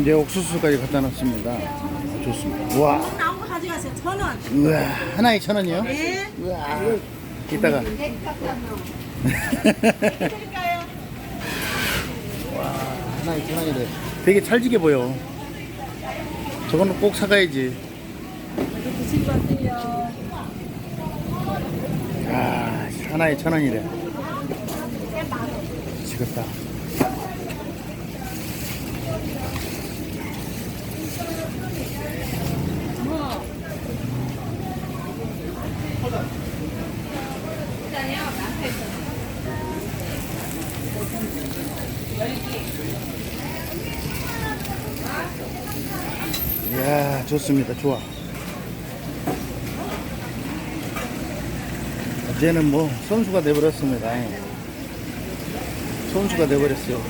이제 옥수수까지 갖다 놨습니다. 좋습니다. 우와, 나온 거 가져가세요. 천 원. 우와, 하나에 천 원이요? 네. 우와, 이따가. 드릴까요? 하나에 천 원이래. 되게 찰지게 보여. 저거는 꼭 사가야지. 드시고 가세요. 아, 하나에 천 원이래. 지겹다. 이야, 좋습니다. 좋아. 이제는 뭐 선수가 돼버렸습니다. 선수가 돼버렸어요.